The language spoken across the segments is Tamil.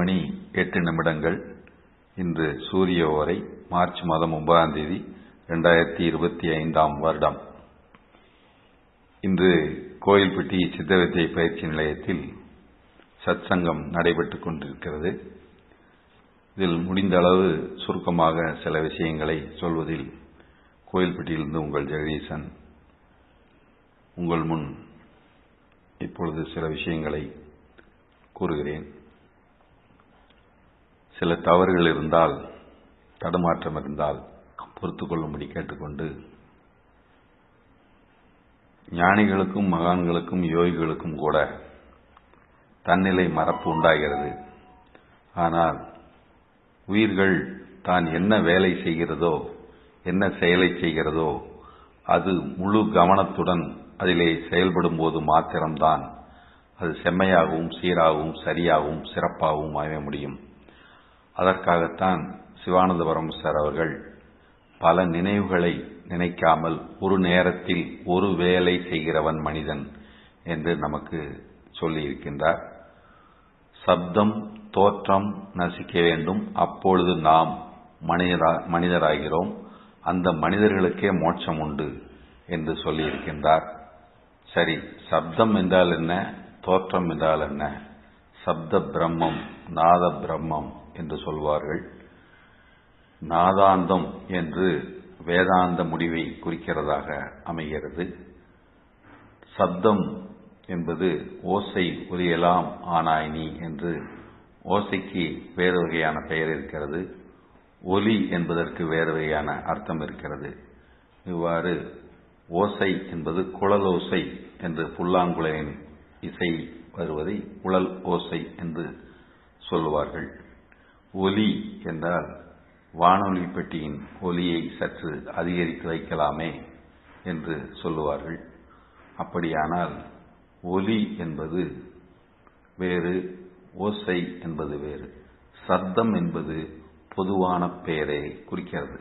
மணி எட்டு நிமிடங்கள். இன்று சூரிய ஓரை மார்ச் மாதம் ஒன்பதாம் தேதி இரண்டாயிரத்தி இருபத்தி ஐந்தாம் வருடம். இன்று கோயில்பட்டி சித்தவித்தை பயிற்சி நிலையத்தில் சத்சங்கம் நடைபெற்றுக் கொண்டிருக்கிறது. இதில் முடிந்த அளவு சுருக்கமாக சில விஷயங்களை சொல்வதில் கோயில்பட்டியிலிருந்து உங்கள் ஜெகதீசன் உங்கள் முன் இப்பொழுது சில விஷயங்களை கூறுகிறேன். சில தவறுகள் இருந்தால் தடுமாற்றம் இருந்தால் பொறுத்துக்கொள்ளும்படி கேட்டுக்கொண்டு ஞானிகளுக்கும் மகான்களுக்கும் யோகிகளுக்கும் கூட தன்னிலை மறப்பு உண்டாகிறது. ஆனால் உயிர்கள் தான் என்ன வேலை செய்கிறதோ என்ன செயலை செய்கிறதோ அது முழு கவனத்துடன் அதிலே செயல்படும் போது மாத்திரம்தான் அது செம்மையாகவும் சீராகவும் சரியாகவும் சிறப்பாகவும் அமைய முடியும். அதற்காகத்தான் சிவானந்தபுரம் சார் அவர்கள் பல நினைவுகளை நினைக்காமல் ஒரு நேரத்தில் ஒரு வேலை செய்கிறவன் மனிதன் என்று நமக்கு சொல்லியிருக்கின்றார். சப்தம் தோற்றம் நசிக்க வேண்டும். அப்பொழுது நாம் மனிதரா மனிதராகிறோம். அந்த மனிதர்களுக்கே மோட்சம் உண்டு என்று சொல்லியிருக்கின்றார். சரி சப்தம் என்றால் என்ன? தோற்றம் என்றால் என்ன? சப்த பிரம்மம் நாத பிரம்மம் என்று சொல்வார்கள். நாதாந்தம் என்று வேதாந்த முடிவை குறிக்கிறதாக அமைகிறது. சப்தம் என்பது ஓசை ஒலியலாம் ஆனாய் நீ என்று ஓசைக்கு வேறு வகையான பெயர் இருக்கிறது. ஒலி என்பதற்கு வேறு வகையான அர்த்தம் இருக்கிறது. இவ்வாறு ஓசை என்பது குழலோசை என்று புல்லாங்குழலின் இசை வருவதை குழல் ஓசை என்று சொல்லுவார்கள். ஒலி என்றால் வானொலி பெட்டியின் ஒலியை சற்று அதிகரித்து வைக்கலாமே என்று சொல்லுவார்கள். அப்படியானால் ஒலி என்பது வேறு ஓசை என்பது வேறு சப்தம் என்பது பொதுவான பெயரை குறிக்கிறது.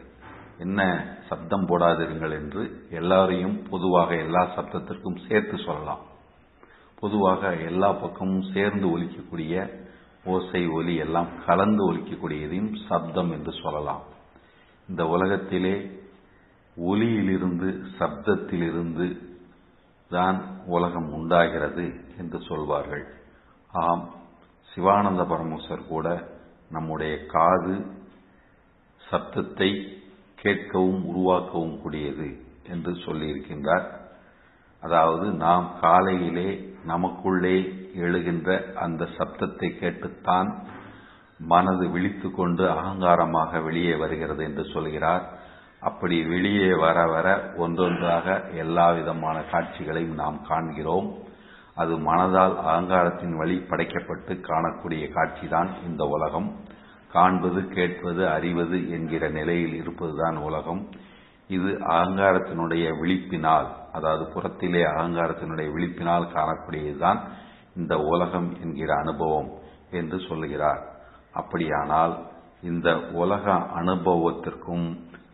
என்ன சப்தம் போடாதிருங்கள் என்று எல்லாரையும் பொதுவாக எல்லா சப்தத்திற்கும் சேர்த்து சொல்லலாம். பொதுவாக எல்லா பக்கமும் சேர்ந்து ஒலிக்கக்கூடிய ஓசை ஒலி எல்லாம் கலந்து ஒலிக்கக்கூடியதையும் சப்தம் என்று சொல்லலாம். இந்த உலகத்திலே ஒலியிலிருந்து சப்தத்திலிருந்து தான் உலகம் உண்டாகிறது என்று சொல்வார்கள். ஆம் சிவானந்த பரமேஸ்வர் கூட நம்முடைய காது சப்தத்தை கேட்கவும் உருவாக்கவும் கூடியது என்று சொல்லியிருக்கின்றார். அதாவது நாம் காலையிலே நமக்குள்ளே எழுகின்ற அந்த சப்தத்தை கேட்டுத்தான் மனது விழித்து கொண்டு அகங்காரமாக வெளியே வருகிறது என்று சொல்கிறார். அப்படி வெளியே வர வர ஒன்றொன்றாக எல்லா விதமான காட்சிகளையும் நாம் காண்கிறோம். அது மனதால் அகங்காரத்தின் வழி படைக்கப்பட்டு காணக்கூடிய காட்சிதான் இந்த உலகம். காண்பது கேட்பது அறிவது என்கிற நிலையில் இருப்பதுதான் உலகம். இது அகங்காரத்தினுடைய விழிப்பினால் அதாவது புறத்திலே அகங்காரத்தினுடைய விழிப்பினால் காணக்கூடியதுதான் இந்த உலகம் என்கிற அனுபவம் என்று சொல்லுகிறார். அப்படியானால் இந்த உலக அனுபவத்திற்கும்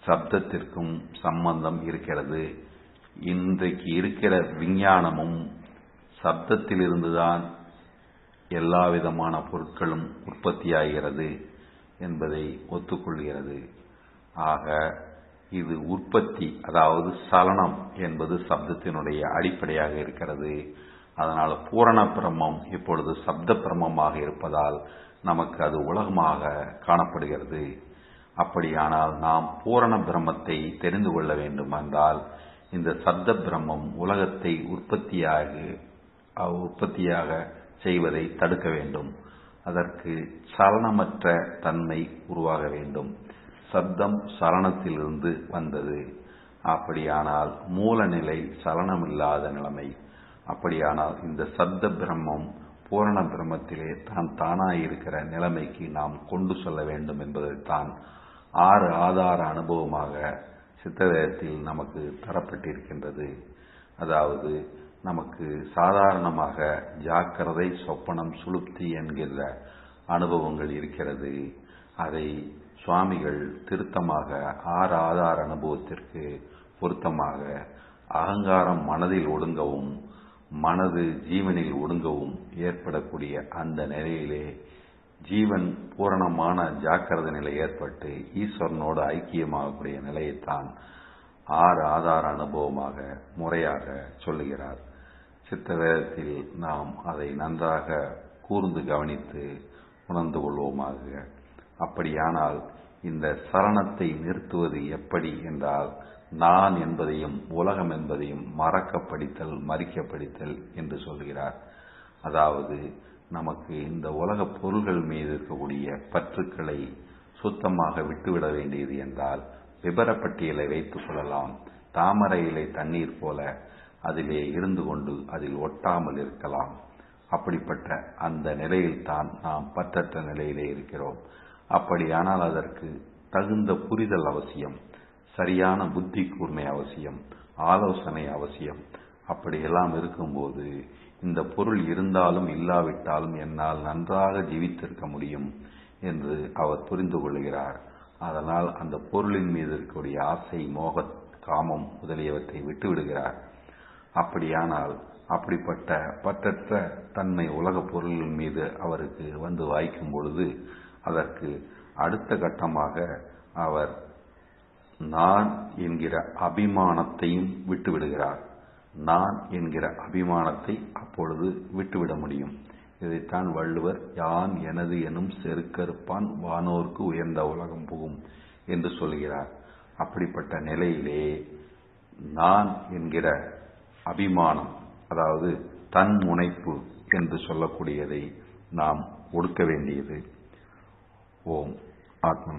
சப்தத்திற்கும் சம்பந்தம் இருக்கிறது. இன்றைக்கு இருக்கிற விஞ்ஞானமும் சப்தத்திலிருந்துதான் எல்லா விதமான பொருட்களும் உற்பத்தியாகிறது என்பதை ஒத்துக்கொள்கிறது. ஆக இது உற்பத்தி அதாவது சலனம் என்பது சப்தத்தினுடைய அடிப்படையாக இருக்கிறது. அதனால் பூரண பிரம்மம் இப்பொழுது சப்த பிரம்மமாக இருப்பதால் நமக்கு அது உலகமாக காணப்படுகிறது. அப்படியானால் நாம் பூரண பிரம்மத்தை தெரிந்து கொள்ள வேண்டும் என்றால் இந்த சப்த பிரம்மம் உலகத்தை உற்பத்தியாக உற்பத்தியாக செய்வதை தடுக்க வேண்டும். அதற்கு சலனமற்ற தன்மை உருவாக வேண்டும். சப்தம் சலனத்திலிருந்து வந்தது. அப்படியானால் மூலநிலை சலனமில்லாத நிலைமை. அப்படியானால் இந்த சப்த பிரம்மம் பூரண பிரம்மத்திலே தான் தானாயிருக்கிற நிலைமைக்கு நாம் கொண்டு சொல்ல வேண்டும் என்பதைத்தான் ஆறு ஆதார அனுபவமாக சித்தவேதத்தில் நமக்கு தரப்பட்டிருக்கின்றது. அதாவது நமக்கு சாதாரணமாக ஜாக்கிரதை சொப்பனம் சுளுப்தி என்கிற அனுபவங்கள் இருக்கிறது. அதை சுவாமிகள் திருத்தமாக ஆறு ஆதார அனுபவத்திற்கு பொருத்தமாக அகங்காரம் மனதில் ஒடுங்கவும் மனது ஜீவனில் ஒடுங்கவும் ஏற்படக்கூடிய அந்த நிலையிலே ஜீவன் பூரணமான ஜாக்கிரத நிலை ஏற்பட்டு ஈஸ்வரனோடு ஐக்கியமாகக்கூடிய நிலையைத்தான் ஆறு ஆதார அனுபவமாக முறையாக சொல்லுகிறார். சித்த வேதத்தில் நாம் அதை நன்றாக கூர்ந்து கவனித்து உணர்ந்து கொள்வோமாக. அப்படியானால் இந்த சலனத்தை நிறுத்துவது எப்படி என்றால் நான் என்பதையும் உலகம் என்பதையும் மறக்க படித்தல் மறிக்க படித்தல் என்று சொல்கிறார். அதாவது நமக்கு இந்த உலக பொருள்கள் மீது இருக்கக்கூடிய பற்றுக்களை சுத்தமாக விட்டுவிட வேண்டியது என்றால் விபரப்பட்டியலை வைத்துக் கொள்ளலாம். தாமரை இலை தண்ணீர் போல அதிலே இருந்து கொண்டு அதில் ஒட்டாமல் இருக்கலாம். அப்படிப்பட்ட அந்த நிலையில்தான் நாம் பற்றற்ற நிலையிலே இருக்கிறோம். அப்படியானால் அதற்கு தகுந்த புரிதல் அவசியம். சரியான புத்தி கூர்மை அவசியம் ஆலோசனை அவசியம். அப்படியெல்லாம் இருக்கும்போது இந்த பொருள் இருந்தாலும் இல்லாவிட்டாலும் என்னால் நன்றாக ஜீவித்திருக்க முடியும் என்று அவர் புரிந்து கொள்கிறார். அதனால் அந்த பொருளின் மீது இருக்கக்கூடிய ஆசை மோக காமம் முதலியவற்றை விட்டுவிடுகிறார் அப்படியானால் அப்படிப்பட்ட பற்றற்ற தன்மை உலக பொருளின் மீது அவருக்கு வந்து வாய்க்கும் பொழுது அதற்கு அடுத்த கட்டமாக அவர் நான் என்கிற அபிமானத்தையும் விட்டுவிடுகிறார். நான் என்கிற அபிமானத்தை அப்பொழுது விட்டுவிட முடியும். இதைத்தான் வள்ளுவர் யான் எனது எனும் செருக்கறுப்பான் வானோர்க்கு உயர்ந்த உலகம் புகும் என்று சொல்கிறார். அப்படிப்பட்ட நிலையிலே நான் என்கிற அபிமானம் அதாவது தன் முனைப்பு என்று சொல்லக்கூடியதை நாம் ஒடுக்க வேண்டியது. ஓம் ஆத்ம